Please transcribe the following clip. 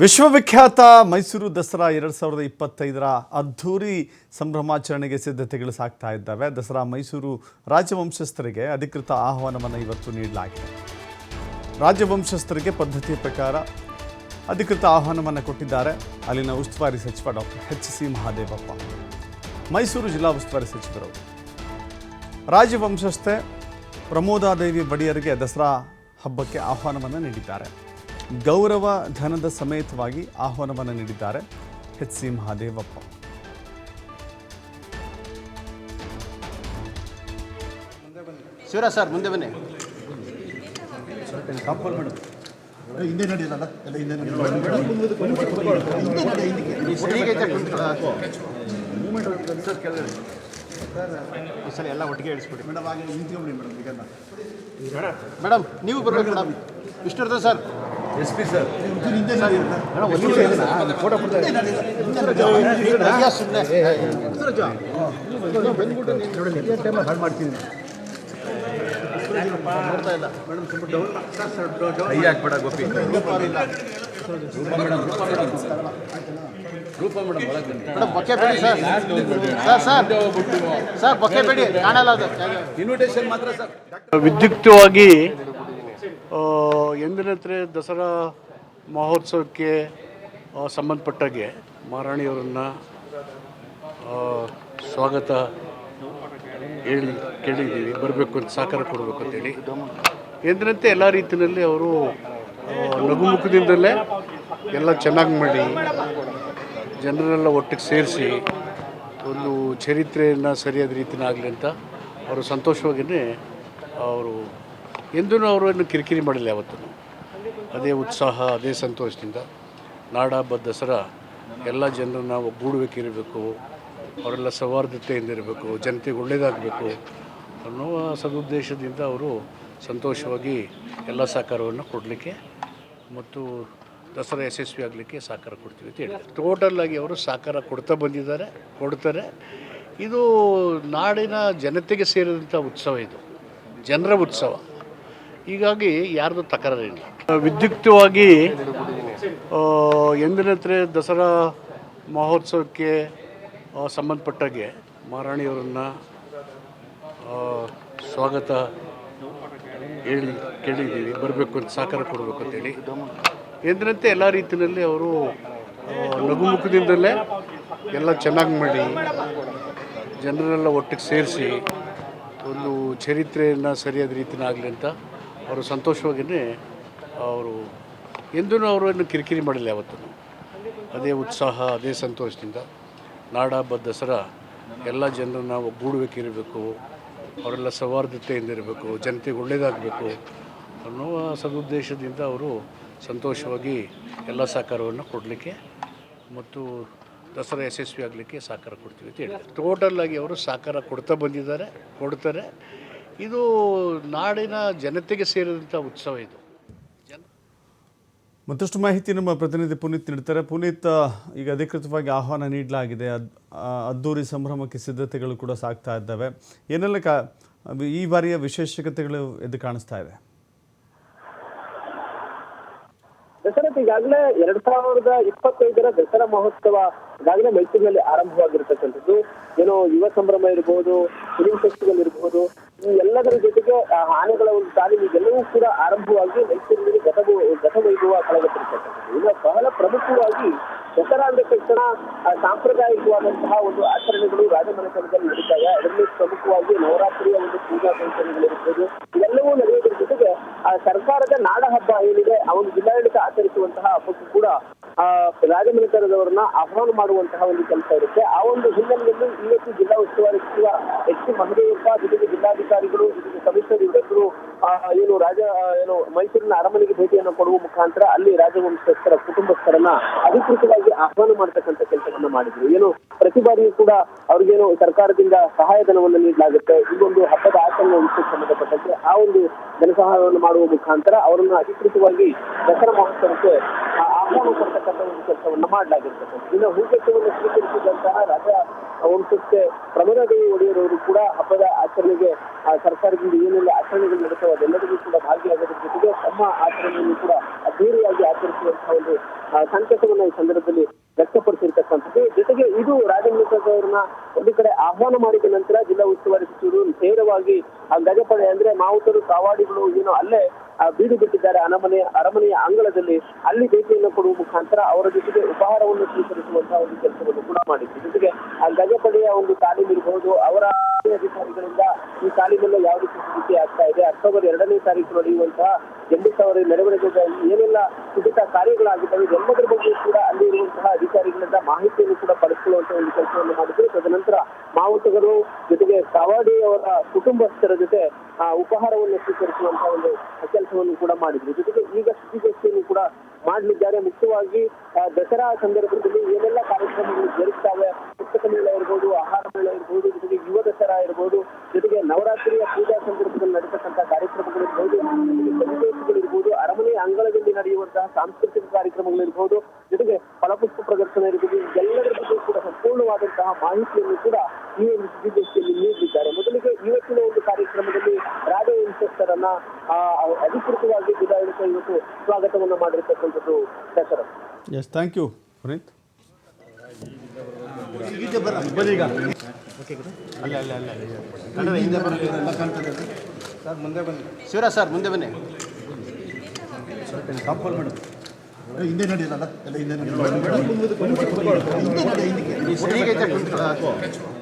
ವಿಶ್ವವಿಖ್ಯಾತ ಮೈಸೂರು ದಸರಾ ಎರಡು ಸಾವಿರದ ಇಪ್ಪತ್ತೈದರ ಅದ್ಧೂರಿ ಸಂಭ್ರಮಾಚರಣೆಗೆ ಸಿದ್ಧತೆಗಳು ಸಾಗ್ತಾ ಇದ್ದಾವೆ. ದಸರಾ ಮೈಸೂರು ರಾಜವಂಶಸ್ಥರಿಗೆ ಅಧಿಕೃತ ಆಹ್ವಾನವನ್ನು ಇವತ್ತು ನೀಡಲಾಗಿದೆ. ರಾಜವಂಶಸ್ಥರಿಗೆ ಪದ್ಧತಿಯ ಪ್ರಕಾರ ಅಧಿಕೃತ ಆಹ್ವಾನವನ್ನು ಕೊಟ್ಟಿದ್ದಾರೆ. ಅಲ್ಲಿನ ಉಸ್ತುವಾರಿ ಸಚಿವ doctor H C Mahadevappa, Mysuru ಜಿಲ್ಲಾ ಉಸ್ತುವಾರಿ ಸಚಿವರು. ರಾಜವಂಶಸ್ಥೆ ಪ್ರಮೋದಾದೇವಿ ಬಡಿಯರಿಗೆ ದಸರಾ ಹಬ್ಬಕ್ಕೆ ಆಹ್ವಾನವನ್ನು ನೀಡಿದ್ದಾರೆ. ಗೌರವ ಧನದ ಸಮೇತವಾಗಿ ಆಹ್ವಾನವನ್ನು ನೀಡಿದ್ದಾರೆ H C Mahadevappa. Shivaraj sir ಮುಂದೆ ಬನ್ನಿ. ಹಿಂದೆ ನಡೆಯಲ್ಲ ಎಲ್ಲ ಹಿಂದೆ ಸಲ ಎಲ್ಲ ಒಟ್ಟಿಗೆ ಇಳಿಸ್ಬಿಡಿ. ಮೇಡಮ್ ಹಾಗೆ ನಿಂತ್ಕೊಂಬಿಡಿ ಮೇಡಮ್ ಈಗ ಮೇಡಮ್ ನೀವು ಬರ್ಬೇಕು ಮೇಡಮ್. ವಿಷ್ಣುವರ್ಧನ್ ಸರ್. ಒಂಚೂರು ಪಿ ಸರ್ ನೋಡ್ತಾ ಇಲ್ಲ madam sir sir sir sir ಬೇಡಿ ಕಾಣಲ್ಲ ಅದು ವಿದ್ಯುಕ್ತವಾಗಿ ಆ, ಎಂದಿನಂತೆ ದಸರಾ ಮಹೋತ್ಸವಕ್ಕೆ ಸಂಬಂಧಪಟ್ಟಾಗೆ ಮಹಾರಾಣಿಯವರನ್ನು ಸ್ವಾಗತ ಹೇಳಿ ಕೇಳಿದ್ದೀವಿ. ಬರಬೇಕು ಅಂತ ಸಹಕಾರ ಕೊಡಬೇಕು ಅಂತೇಳಿ ಎಂದಿನಂತೆ ಎಲ್ಲ ರೀತಿಯಲ್ಲಿ ಅವರು ನಗುಮುಖದಿಂದಲೇ ಎಲ್ಲ ಚೆನ್ನಾಗಿ ಮಾಡಿ, ಜನರೆಲ್ಲ ಒಟ್ಟಿಗೆ ಸೇರಿಸಿ ಒಂದು ಚರಿತ್ರೆಯನ್ನು ಸರಿಯಾದ ರೀತಿಯಾಗಲಿ ಅಂತ ಅವರು ಸಂತೋಷವಾಗಿಯೇ ಅವರು ಎಂದೂ ಅವರನ್ನು ಕಿರಿಕಿರಿ ಮಾಡಿಲ್ಲ ಯಾವತ್ತೂ. ಅದೇ ಉತ್ಸಾಹ, ಅದೇ ಸಂತೋಷದಿಂದ ನಾಡ ಹಬ್ಬ ದಸರಾ ಎಲ್ಲ ಜನರನ್ನ ಒಗ್ಗೂಡಬೇಕಿರಬೇಕು ಅವರೆಲ್ಲ ಸೌಹಾರ್ದತೆಯಿಂದ ಇರಬೇಕು, ಜನತೆಗೆ ಒಳ್ಳೆಯದಾಗಬೇಕು ಅನ್ನುವ ಸದುದ್ದೇಶದಿಂದ ಅವರು ಸಂತೋಷವಾಗಿ ಎಲ್ಲ ಸಹಕಾರವನ್ನು ಕೊಡಲಿಕ್ಕೆ ಮತ್ತು ದಸರಾ ಯಶಸ್ವಿ ಆಗಲಿಕ್ಕೆ ಸಹಕಾರ ಕೊಡ್ತೀವಿ ಅಂತ ಹೇಳಿದ್ದಾರೆ. ಟೋಟಲ್ಲಾಗಿ ಅವರು ಸಹಕಾರ ಕೊಡ್ತಾ ಬಂದಿದ್ದಾರೆ, ಕೊಡ್ತಾರೆ. ಇದು ನಾಡಿನ ಜನತೆಗೆ ಸೇರಿದಂಥ ಉತ್ಸವ ಇದು. ಜನರ ಉತ್ಸವ. ಹೀಗಾಗಿ ಯಾರ್ದು ತಕರಾರಿಲ್ಲ. ವಿದ್ಯುಕ್ತವಾಗಿ ಎಂದಿನಂತೆ ದಸರಾ ಮಹೋತ್ಸವಕ್ಕೆ ಸಂಬಂಧಪಟ್ಟಾಗೆ ಮಹಾರಾಣಿಯವರನ್ನು ಸ್ವಾಗತ ಹೇಳಿ ಕೇಳಿದ್ದೀವಿ. ಬರಬೇಕು ಅಂತ ಸಹಕಾರ ಕೊಡಬೇಕು ಅಂತೇಳಿ ಎಂದಿನಂತೆ ಎಲ್ಲ ರೀತಿಯಲ್ಲಿ ಅವರು ನಗುಮುಖದಿಂದಲೇ ಎಲ್ಲ ಚೆನ್ನಾಗಿ ಮಾಡಿ, ಜನರೆಲ್ಲ ಒಟ್ಟಿಗೆ ಸೇರಿಸಿ, ಒಂದು ಚರಿತ್ರೆಯನ್ನು ಸರಿಯಾದ ರೀತಿಯಾಗಲಿ ಅಂತ ಅವರು ಸಂತೋಷವಾಗಿಯೇ ಅವರು ಎಂದೂ ಅವರನ್ನು ಕಿರಿಕಿರಿ ಮಾಡಿಲ್ಲ ಯಾವತ್ತೂ. ಅದೇ ಉತ್ಸಾಹ, ಅದೇ ಸಂತೋಷದಿಂದ ನಾಡ ಹಬ್ಬ ದಸರಾ ಎಲ್ಲ ಜನರನ್ನ ಒಗ್ಗೂಡಬೇಕಿರಬೇಕು ಅವರೆಲ್ಲ ಸೌಹಾರ್ದತೆಯಿಂದ ಇರಬೇಕು, ಜನತೆಗೆ ಒಳ್ಳೆಯದಾಗಬೇಕು ಅನ್ನುವ ಸದುದ್ದೇಶದಿಂದ ಅವರು ಸಂತೋಷವಾಗಿ ಎಲ್ಲ ಸಹಕಾರವನ್ನು ಕೊಡಲಿಕ್ಕೆ ಮತ್ತು ದಸರಾ ಯಶಸ್ವಿ ಆಗಲಿಕ್ಕೆ ಸಹಕಾರ ಕೊಡ್ತೀವಿ ಅಂತ ಹೇಳಿದ್ದಾರೆ. ಟೋಟಲ್ ಆಗಿ ಅವರು ಸಹಕಾರ ಕೊಡ್ತಾ ಬಂದಿದ್ದಾರೆ, ಕೊಡ್ತಾರೆ. ಇದು ನಾಡಿನ ಜನತೆಗೆ ಸೇರಿದಂಥ ಉತ್ಸವ ಇದು. ಮತ್ತಷ್ಟು ಮಾಹಿತಿ ನಮ್ಮ ಪ್ರತಿನಿಧಿ ಪುನೀತ್ ನೀಡ್ತಾರೆ. ಪುನೀತ್ ಈಗ ಅಧಿಕೃತವಾಗಿ ಆಹ್ವಾನ ನೀಡಲಾಗಿದೆ. ಅದ್ದೂರಿ ಸಂಭ್ರಮಕ್ಕೆ ಸಿದ್ಧತೆಗಳು ಕೂಡ ಸಾಗ್ತಾ ಇದ್ದಾವೆ. ಏನೆಲ್ಲ ಕಾ ಈ ಬಾರಿಯ ವಿಶೇಷತೆಗಳು ಎದ್ದು ಕಾಣಿಸ್ತಾ ಇದೆ? ದಸರಾ ಈಗಾಗಲೇ ಎರಡ್ ಸಾವಿರದ ಇಪ್ಪತ್ತೈದರ ದಸರಾ ಮಹೋತ್ಸವ ಈಗಾಗಲೇ ಮೈಸೂರಿನಲ್ಲಿ ಆರಂಭವಾಗಿರ್ತಕ್ಕಂಥದ್ದು. ಏನೋ ಯುವ ಸಂಭ್ರಮ ಇರಬಹುದು ಫಿಲಿಂ ಫೆಸ್ಟಿವಲ್ ಇರಬಹುದು ಈ ಎಲ್ಲದರ ಜೊತೆಗೆ ಆನೆಗಳ ಒಂದು ತಾಲೀಮು ಇದೆಲ್ಲವೂ ಕೂಡ ಆರಂಭವಾಗಿ ಮೈಸೂರಿನಲ್ಲಿ ಗತ ಗತವೈಭವ ಕಳೆಗಟ್ಟಿರ್ತಕ್ಕಂಥದ್ದು ಇನ್ನು ಬಹಳ ಪ್ರಮುಖವಾಗಿ ದಸರಾ ಅಂದ ತಕ್ಷಣ ಸಾಂಪ್ರದಾಯಿಕವಾದಂತಹ ಒಂದು ಆಚರಣೆಗಳು ರಾಜಮನೆತನದಲ್ಲಿ ನಡೀತಾವೆ. ಅದರಲ್ಲಿ ಪ್ರಮುಖವಾಗಿ ನವರಾತ್ರಿಯ ಒಂದು ಪೂಜಾ ಕೈಂಕರ್ಯಗಳಿರ್ಬೋದು ಇವೆಲ್ಲವೂ ನಡೆಯುವುದರ ಜೊತೆಗೆ ಸರ್ಕಾರದ ನಾಡ ಹಬ್ಬ ಏನಿದೆ, ಅವನು ಜಿಲ್ಲಾಡಳಿತ ಆಚರಿಸುವಂತಹ ಹಬ್ಬಕ್ಕೂ ಕೂಡ, ಆ ರಾಜಮನೆತನದವರನ್ನ ಆಹ್ವಾನ ಮಾಡುವಂತಹ ಒಂದು ಕೆಲಸ ಇರುತ್ತೆ. ಆ ಒಂದು ಹಿನ್ನೆಲೆಯಲ್ಲಿ ಇವತ್ತು ಜಿಲ್ಲಾ ಉಸ್ತುವಾರಿ ಸಚಿವ ಎಚ್ ಸಿ ಮಹದೇವಪ್ಪ ಜೊತೆಗೆ ಜಿಲ್ಲಾಧಿಕಾರಿಗಳು ಜೊತೆಗೆ ಕಮಿಷನರ್ ಇವರಿಬ್ಬರು ಆ, ಏನು ರಾಜ ಏನು ಮೈಸೂರಿನ ಅರಮನೆಗೆ ಭೇಟಿಯನ್ನು ಕೊಡುವ ಮುಖಾಂತರ ಅಲ್ಲಿ ರಾಜವಂಶಸ್ಥರ ಕುಟುಂಬಸ್ಥರನ್ನ ಅಧಿಕೃತವಾಗಿ ಆಹ್ವಾನ ಮಾಡತಕ್ಕಂಥ ಕೆಲಸವನ್ನ ಮಾಡಿದ್ರು. ಏನು ಪ್ರತಿ ಬಾರಿಯೂ ಕೂಡ ಅವ್ರಿಗೇನು ಸರ್ಕಾರದಿಂದ ಸಹಾಯಧನವನ್ನು ನೀಡಲಾಗುತ್ತೆ. ಇದೊಂದು ಹಬ್ಬದ ಆಚರಣೆ ವಿಷಯಕ್ಕೆ ಸಂಬಂಧಪಟ್ಟಂತೆ ಆ ಒಂದು ಧನಸಹಾಯವನ್ನು ಮಾಡುವ ಮುಖಾಂತರ ಅವರನ್ನ ಅಧಿಕೃತವಾಗಿ ದಸರಾ ಮಹೋತ್ಸವಕ್ಕೆ ಕೊಡ್ತಕ್ಕಂಥ ಒಂದು ಕೆಲಸವನ್ನು ಮಾಡಲಾಗಿರ್ತಕ್ಕಂಥ ಇನ್ನು ಹೂಕೆತ್ತವನ್ನು ಸ್ವೀಕರಿಸಿದಂತಹ ರಾಜ ವಂಶಕ್ಕೆ ಪ್ರಮೋದಾದೇವಿ ಒಡೆಯರವರು ಕೂಡ ಹಬ್ಬದ ಆಚರಣೆಗೆ ಸರ್ಕಾರದಿಂದ ಏನೆಲ್ಲ ಆಚರಣೆಗಳು ನಡೆಸುವ ಅದೆಲ್ಲರಿಗೂ ಕೂಡ ಭಾಗಿಯಾಗದ ಜೊತೆಗೆ ತಮ್ಮ ಆಚರಣೆಯನ್ನು ಕೂಡ ಅದ್ದೂರಿಯಾಗಿ ಆಚರಿಸುವಂತಹ ಒಂದು ಸಂಕಟವನ್ನು ಈ ಸಂದರ್ಭದಲ್ಲಿ ವ್ಯಕ್ತಪಡಿಸಿರ್ತಕ್ಕಂಥದ್ದು. ಜೊತೆಗೆ ಇದು ರಾಜಮುಖದ್ ಅವ್ರನ್ನ ಒಂದು ಕಡೆ ಆಹ್ವಾನ ಮಾಡಿದ ನಂತರ ಜಿಲ್ಲಾ ಉಸ್ತುವಾರಿ ಸಚಿವರು ನೇರವಾಗಿ, ಆ, ಗಜಪಡೆ ಅಂದ್ರೆ ಮಾವುತರು, ಕಾವಾಡಿಗಳು ಏನೋ ಅಲ್ಲೇ ಬೀಡು ಬಿಟ್ಟಿದ್ದಾರೆ ಅರಮನೆಯ ಅರಮನೆಯ ಅಂಗಳದಲ್ಲಿ. ಅಲ್ಲಿ ಭೇಟಿಯನ್ನು ಕೊಡುವ ಮುಖಾಂತರ ಅವರ ಜೊತೆಗೆ ಉಪಹಾರವನ್ನು ಸ್ವೀಕರಿಸುವಂತಹ ಒಂದು ಕೆಲಸವನ್ನು ಕೂಡ ಮಾಡಿದ್ರು ಜೊತೆಗೆ, ಆ, ಗಜಪಡೆಯ ಒಂದು ತಾಲೀಮ್ ಇರಬಹುದು ಅವರ ಅಧಿಕಾರಿಗಳಿಂದ ಈ ತಾಲೀಮನ್ನು ಯಾವ ರೀತಿ ಸಿದ್ಧತೆ ಆಗ್ತಾ ಇದೆ. ಅಕ್ಟೋಬರ್ ಎರಡನೇ ತಾರೀಕು ನಡೆಯುವಂತಹ ಜಂಡಿತ ಅವರ ಮೆರವಣಿಗೆಗಳಲ್ಲಿ ಏನೆಲ್ಲ ಸಿದ್ಧತಾ ಕಾರ್ಯಗಳಾಗಿದ್ದಾವೆ ಎಲ್ಲದರ ಬಗ್ಗೆ ಕೂಡ ಅಲ್ಲಿ ಇರುವಂತಹ ಅಧಿಕಾರಿಗಳಿಂದ ಮಾಹಿತಿಯನ್ನು ಕೂಡ ಪಡೆದುಕೊಳ್ಳುವಂತಹ ಒಂದು ಕೆಲಸವನ್ನು ಮಾಡಿದ್ರು. ತದನಂತರ ಮಾವುತಗಳು ಜೊತೆಗೆ ಕವಾಡಿ ಅವರ ಕುಟುಂಬಸ್ಥರ ಜೊತೆ ಆ, ಉಪಹಾರವನ್ನು ಸ್ವೀಕರಿಸುವಂತಹ ಒಂದು ಕೆಲಸವನ್ನು ಕೂಡ ಮಾಡಿದ್ರು. ಜೊತೆಗೆ ಈಗ ಸುದ್ದಿಗೋಷ್ಠಿಯನ್ನು ಕೂಡ ಮಾಡಲಿದ್ದಾರೆ. ಮುಖ್ಯವಾಗಿ ದಸರಾ ಸಂದರ್ಭದಲ್ಲಿ ಏನೆಲ್ಲ ಕಾರ್ಯಕ್ರಮಗಳು ಜರುಗ್ತಾವೆ ಪುಸ್ತಕ ಮೇಳ ಇರ್ಬೋದು ಆಹಾರ ಮೇಳ ಇರ್ಬೋದು ಜೊತೆಗೆ ಯುವ ದಸರಾ ಇರ್ಬೋದು ಜೊತೆಗೆ ನವರಾತ್ರಿಯ ಪೂಜಾ ಸಂದರ್ಭದಲ್ಲಿ ನಡೆತಕ್ಕಂಥ ಕಾರ್ಯಕ್ರಮಗಳಿರ್ಬೋದು ಜೊತೆಗೆ ಸಂದೇಶಗಳಿರ್ಬೋದು ಅರಮನೆಯ ಅಂಗಳದಲ್ಲಿ ಸಾಂಸ್ಕೃತಿಕ ಕಾರ್ಯಕ್ರಮಗಳಿರ್ಬೋದು ಜೊತೆಗೆ ಫಲಪುಷ್ಪ ಪ್ರದರ್ಶನ ಇರ್ಬೋದು ಎಲ್ಲದರ ಬಗ್ಗೆ ಕೂಡ ಸಂಪೂರ್ಣವಾದಂತಹ ಮಾಹಿತಿಯನ್ನು ಕೂಡ ಈ ಒಂದು ಸುದ್ದಿಗೋಷ್ಠಿಯಲ್ಲಿ ನೀಡಲಿದ್ದಾರೆ ಮೊದಲಿಗೆ ಇವತ್ತಿನ ಒಂದು ಕಾರ್ಯಕ್ರಮದಲ್ಲಿ ರಾಜವಂಶಸ್ಥರನ್ನ ಆ, ಅಧಿಕೃತವಾಗಿ ಜಿಲ್ಲಾಡಳಿತ ಇವತ್ತು ಸ್ವಾಗತವನ್ನ ಮಾಡಿರ್ತಕ್ಕಂಥದ್ದು Dasharath S thank you Puneeth. Sir ಮುಂದೆ ಬನ್ನಿ. ಶಿವರಾಜ್ ಸರ್ ಮುಂದೆ ಬನ್ನಿ. ಕಾಂಪೌಂಡ್ ಮೇಡಮ್ ಹಿಂದೆ ನಡೆಯಲ್ಲ ಎಲ್ಲ ಹಿಂದೆ ನಡಿ ಹಿಂದೆ ನಡಿ ಹಿಂದಕ್ಕೆ